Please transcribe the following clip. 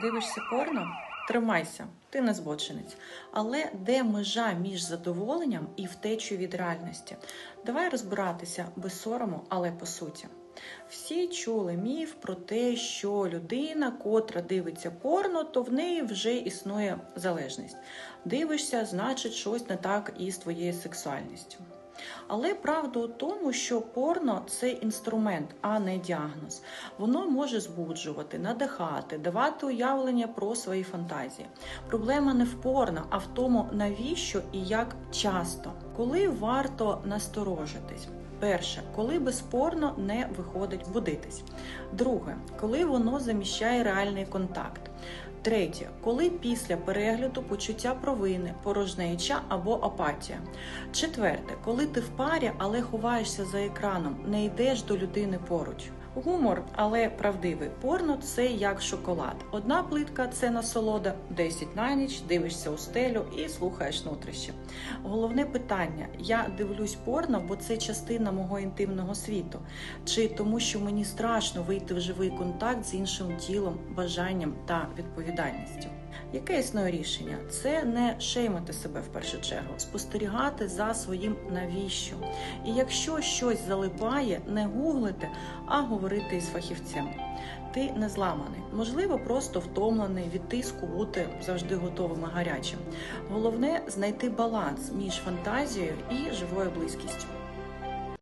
Дивишся порно? Тримайся, ти не збочинець. Але де межа між задоволенням і втечею від реальності? Давай розбиратися без сорому, але по суті. Всі чули міф про те, що людина, котра дивиться порно, то в неї вже існує залежність. Дивишся, значить, щось не так із твоєю сексуальністю. Але правда у тому, що порно це інструмент, а не діагноз. Воно може збуджувати, надихати, давати уявлення про свої фантазії. Проблема не в порно, а в тому, навіщо і як часто, коли варто насторожитись. Перше, коли безспорно не виходить будитись. Друге, коли воно заміщає реальний контакт. Третє, коли після перегляду почуття провини, порожнеча або апатія. Четверте, коли ти в парі, але ховаєшся за екраном, не йдеш до людини поруч. Гумор, але правдивий. Порно це як шоколад. Одна плитка це насолода, 10 на ніч, дивишся у стелю і слухаєш нутрощі. Головне питання: я дивлюсь порно, бо це частина мого інтимного світу, чи тому, що мені страшно вийти в живий контакт з іншим тілом, бажанням та відповідальністю. Яке існує рішення? Це не шеймити себе в першу чергу, спостерігати за своїм навіщо. І якщо щось залипає, не гуглити, а говорити із фахівцем. Ти не зламаний, можливо, просто втомлений від тиску бути завжди готовим і гарячим. Головне знайти баланс між фантазією і живою близькістю.